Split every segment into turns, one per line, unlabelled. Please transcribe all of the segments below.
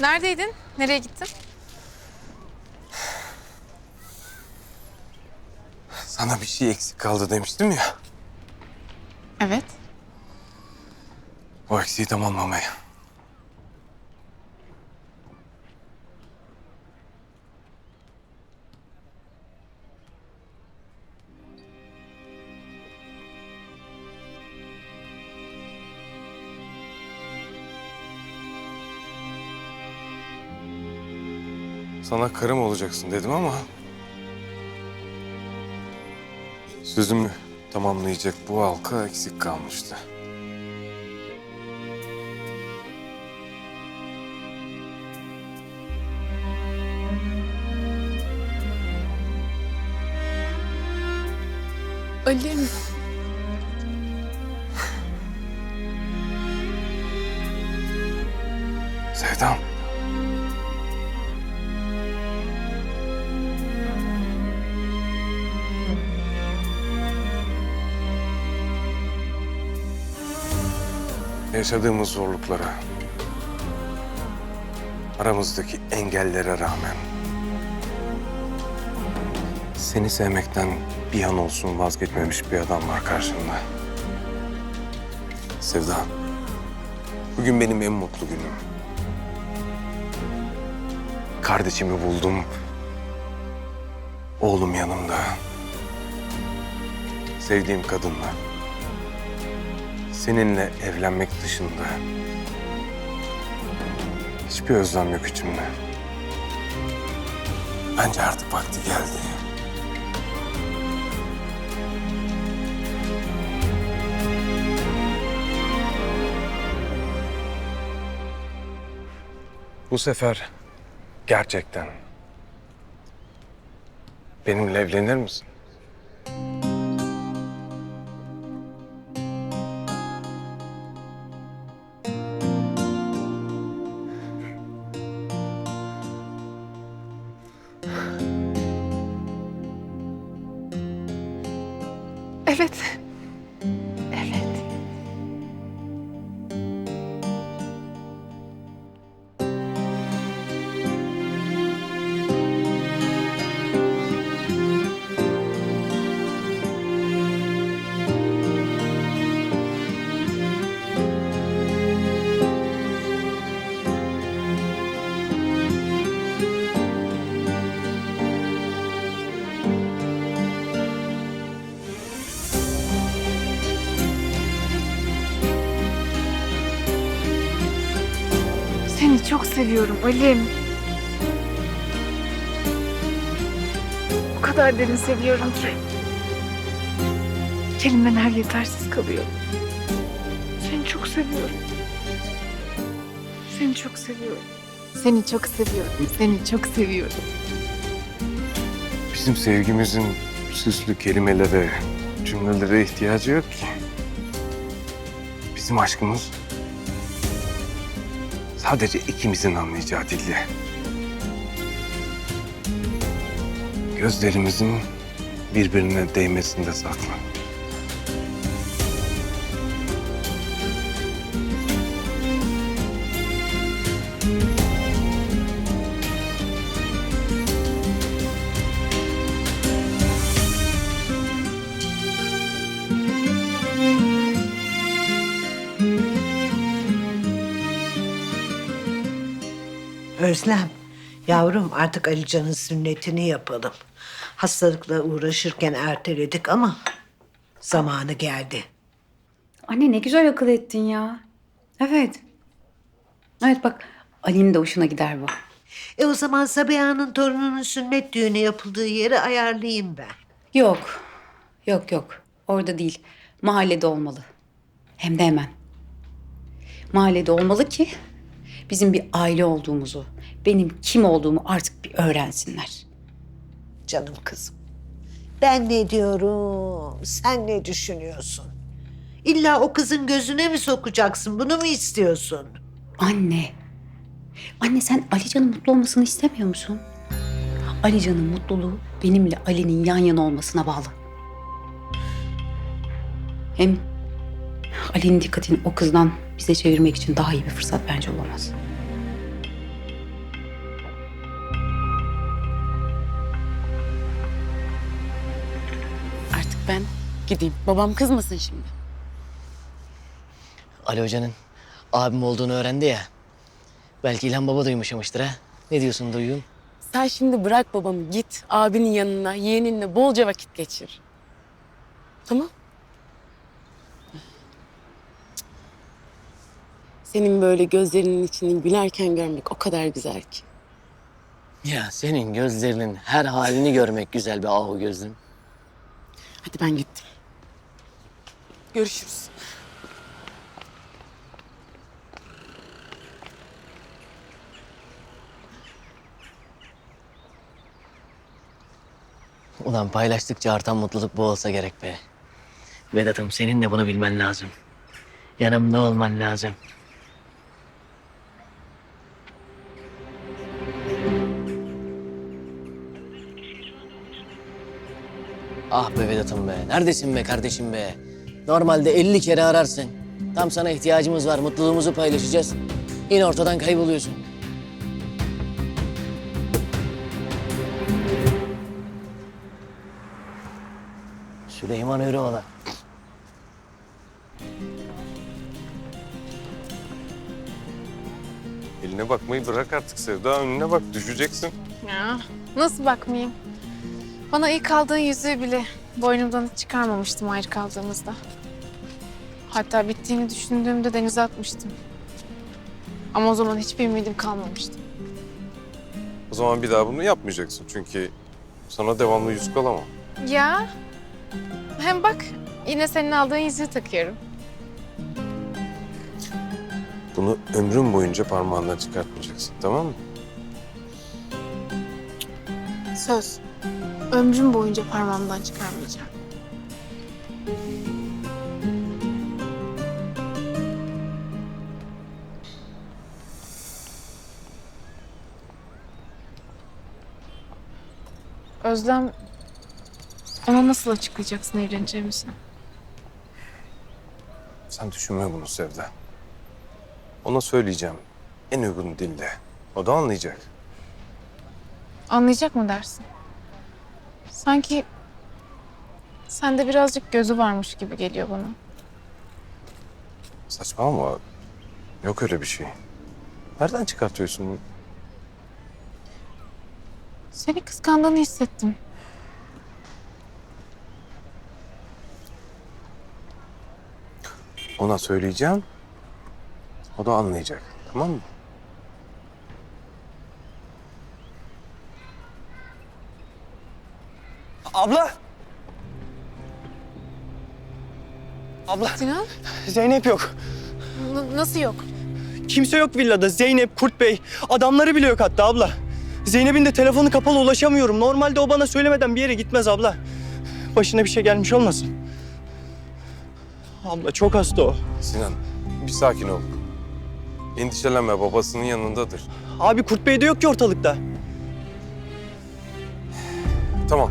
Neredeydin? Nereye gittin?
Sana bir şey eksik kaldı demiştim ya.
Evet.
O eksiği tamamlamaya. Sana karım olacaksın dedim ama... Sözümü tamamlayacak bu halka eksik kalmıştı.
Ali.
Yaşadığımız zorluklara, aramızdaki engellere rağmen seni sevmekten bir an olsun vazgeçmemiş bir adam var karşımda. Sevda, bugün benim en mutlu günüm. Kardeşimi buldum. Oğlum yanımda. Sevdiğim kadınla. Seninle evlenmek dışında. Hiçbir özlem yok içimde. Bence artık vakti geldi. Bu sefer gerçekten benimle evlenir misin?
Çok seviyorum Ali'm. O kadar derin seviyorum ki. Kelimeler yetersiz kalıyor. Seni çok seviyorum. Seni çok seviyorum. Seni çok seviyorum. Seni çok seviyorum.
Bizim sevgimizin süslü kelimelere, cümlelere ihtiyacı yok ki. Bizim aşkımız sadece ikimizin anlayacağı dilde. Gözlerimizin birbirine değmesinde saklı.
Özlem, yavrum artık Alican'ın sünnetini yapalım. Hastalıkla uğraşırken erteledik ama zamanı geldi.
Anne ne güzel akıl ettin ya. Evet. Evet bak Ali'nin de hoşuna gider bu.
E o zaman Sabiha'nın torununun sünnet düğünü yapıldığı yeri ayarlayayım ben.
Yok. Yok yok. Orada değil. Mahallede olmalı. Hem de hemen. Mahallede olmalı ki bizim bir aile olduğumuzu, benim kim olduğumu artık bir öğrensinler.
Canım kızım. Ben ne diyorum, sen ne düşünüyorsun? İlla o kızın gözüne mi sokacaksın, bunu mu istiyorsun?
Anne. Anne sen Alican'ın mutlu olmasını istemiyor musun? Alican'ın mutluluğu benimle Ali'nin yan yana olmasına bağlı. Hem Ali'nin dikkatini o kızdan bize çevirmek için daha iyi bir fırsat bence olamaz.
Gideyim. Babam kızmasın şimdi.
Ali Hoca'nın abim olduğunu öğrendi ya. Belki İlhan Baba da yumuşamıştır ha. Ne diyorsun Duygun?
Sen şimdi bırak babamı git abinin yanına, yeğeninle bolca vakit geçir. Tamam? Senin böyle gözlerinin içini gülerken görmek o kadar güzel ki.
Ya senin gözlerinin her halini görmek güzel be ahu gözlüm.
Hadi ben gittim. Görüşürüz.
Ulan paylaştıkça artan mutluluk bu olsa gerek be. Vedat'ım senin de bunu bilmen lazım. Yanımda olman lazım. Ah be Vedat'ım be. Neredesin be kardeşim be? Normalde 50 kere ararsın. Tam sana ihtiyacımız var. Mutluluğumuzu paylaşacağız. Yine ortadan kayboluyorsun. Süleyman Öreoğlan.
Eline bakmayı bırak artık Sevda. Önüne bak düşeceksin.
Ya nasıl bakmayayım? Bana ilk aldığın yüzüğü bile boynumdan hiç çıkarmamıştım ayrı kaldığımızda. Hatta bittiğini düşündüğümde denize atmıştım. Ama o zaman hiçbir ümidim kalmamıştı.
O zaman bir daha bunu yapmayacaksın. Çünkü sana devamlı yüzük alamam.
Ya hem bak yine senin aldığın yüzüğü takıyorum.
Bunu ömrün boyunca parmağından çıkartmayacaksın. Tamam mı?
Söz. Ömrüm boyunca parmağımdan çıkarmayacağım. Özlem, ona nasıl açıklayacaksın evleneceğimizi?
Sen düşünme bunu Sevda. Ona söyleyeceğim. En uygun dille. O da anlayacak.
Anlayacak mı dersin? Sanki sende birazcık gözü varmış gibi geliyor bana.
Saçma ama yok öyle bir şey. Nereden çıkartıyorsun bunu?
Seni kıskandığını hissettim.
Ona söyleyeceğim. O da anlayacak. Tamam mı?
Abla! Abla
Sinan,
Zeynep yok.
n- nasıl yok?
Kimse yok villada. Zeynep, Kurt Bey. Adamları bile yok hatta abla. Zeynep'in de telefonu kapalı ulaşamıyorum. Normalde o bana söylemeden bir yere gitmez abla. Başına bir şey gelmiş olmasın. Abla çok hasta o.
Sinan bir sakin ol. Endişelenme babasının yanındadır.
Abi Kurt Bey de yok ki ortalıkta.
Tamam.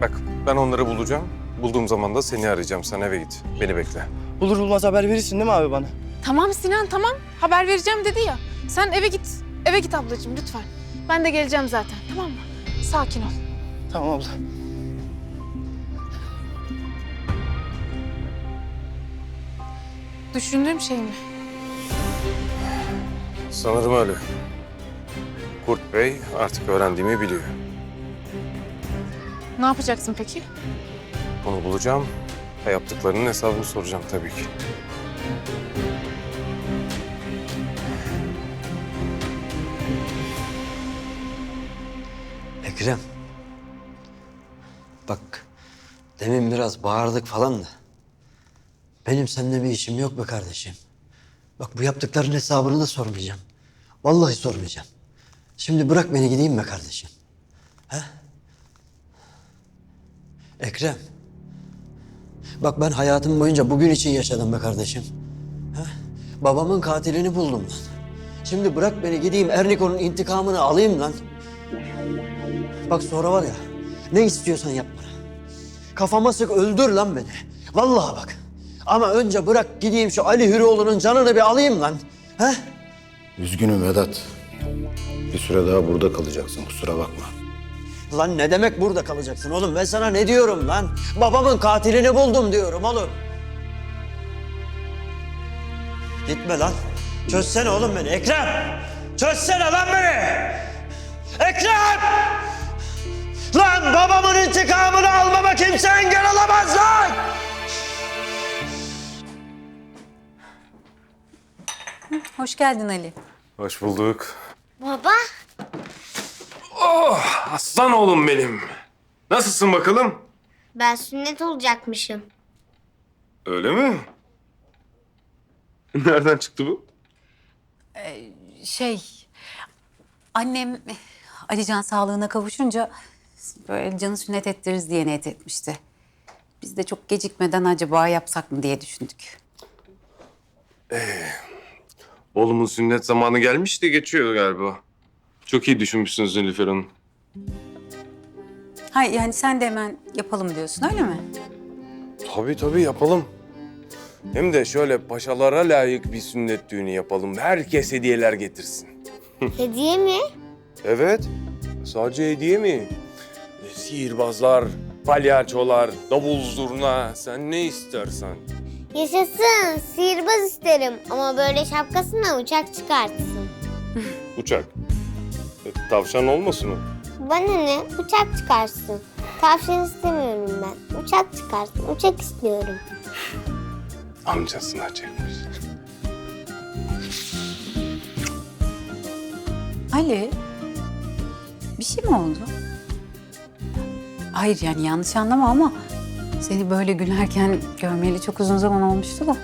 Bak ben onları bulacağım. Bulduğum zaman da seni arayacağım. Sen eve git. Beni bekle.
Bulur bulmaz haber verirsin değil mi abi bana?
Tamam Sinan tamam. Haber vereceğim dedi ya. Sen eve git. Eve git ablacığım lütfen. Ben de geleceğim zaten tamam mı? Sakin ol.
Tamam abla.
Düşündüğüm şey mi?
Sanırım öyle. Kurt Bey artık öğrendiğimi biliyor.
Ne yapacaksın peki?
Onu bulacağım ve yaptıklarının hesabını soracağım tabii ki.
Ekrem. Bak demin biraz bağırdık falan da. Benim seninle bir işim yok be kardeşim. Bak bu yaptıkların hesabını da sormayacağım. Vallahi sormayacağım. Şimdi bırak beni gideyim be kardeşim. He? Ekrem. Bak ben hayatım boyunca bugün için yaşadım be kardeşim. He? Babamın katilini buldum lan. Şimdi bırak beni gideyim Erniko'nun intikamını alayım lan. Bak sonra var ya ne istiyorsan yap bana. Kafama sık öldür lan beni. Vallahi bak. Ama önce bırak gideyim şu Ali Hürioğlu'nun canını bir alayım lan. He?
Üzgünüm Vedat. Bir süre daha burada kalacaksın kusura bakma.
Lan ne demek burada kalacaksın oğlum? Ben sana ne diyorum lan? Babamın katilini buldum diyorum oğlum. Gitme lan. Çözsene oğlum beni Ekrem. Çözsene lan beni. Ekrem! Lan babamın intikamını almama kimse engel olamaz lan!
Hoş geldin Ali.
Hoş bulduk.
Baba,
Aslan oğlum benim. Nasılsın bakalım?
ben sünnet olacakmışım.
Öyle mi? Nereden çıktı bu?
Şey, annem Alican sağlığına kavuşunca böyle canı sünnet ettiririz diye niyet etmişti. Biz de çok gecikmeden acaba yapsak mı diye düşündük.
Oğlumun sünnet zamanı gelmiş de geçiyor galiba. Çok iyi düşünmüşsünüz Nilüfer Hanım.
Ha yani sen de hemen yapalım diyorsun öyle mi?
Tabii tabii yapalım. Hem de şöyle paşalara layık bir sünnet düğünü yapalım. Herkes hediyeler getirsin.
Hediye mi?
Evet. Sadece hediye mi? E, Sihirbazlar, palyaçolar, davul zurna. Sen ne istersen.
Yaşasın, sihirbaz isterim ama böyle şapkasına uçak çıkartsın.
Uçak. E, Tavşan olmasın o.
Bana ne? Uçak çıkarsın. Tavşan istemiyorum ben. Uçak çıkarsın, uçak istiyorum.
Amcasına çekmiş.
Ali, bir şey mi oldu? Hayır yani yanlış anlama ama seni böyle gülerken görmeyeli çok uzun zaman olmuştu da.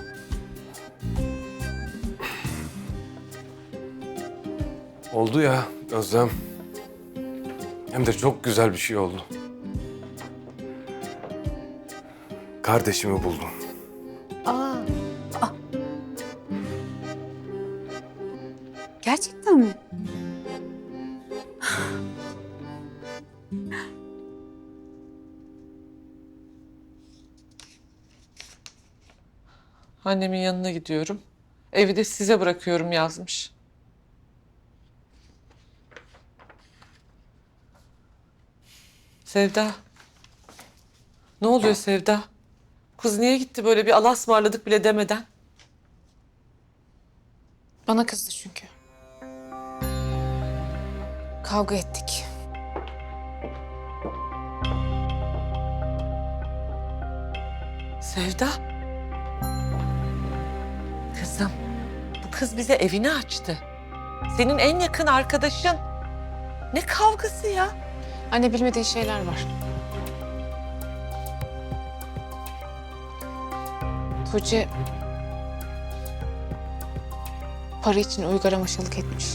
Oldu ya Özlem. Hem de çok güzel bir şey oldu. Kardeşimi buldum.
Gerçekten mi?
Annemin yanına gidiyorum. Evi de size bırakıyorum yazmış. Sevda. Ne oluyor Sevda? Kız niye gitti böyle bir Allah'a ısmarladık bile demeden?
Bana kızdı çünkü. Kavga ettik.
Sevda. Kızım, bu kız bize evini açtı. Senin en yakın arkadaşın. Ne kavgası ya?
Anne bilmediği şeyler var. Tuğçe para için Uygar'a maşalık etmiş.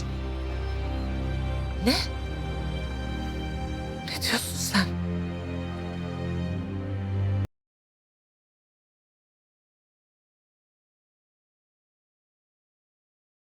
Ne?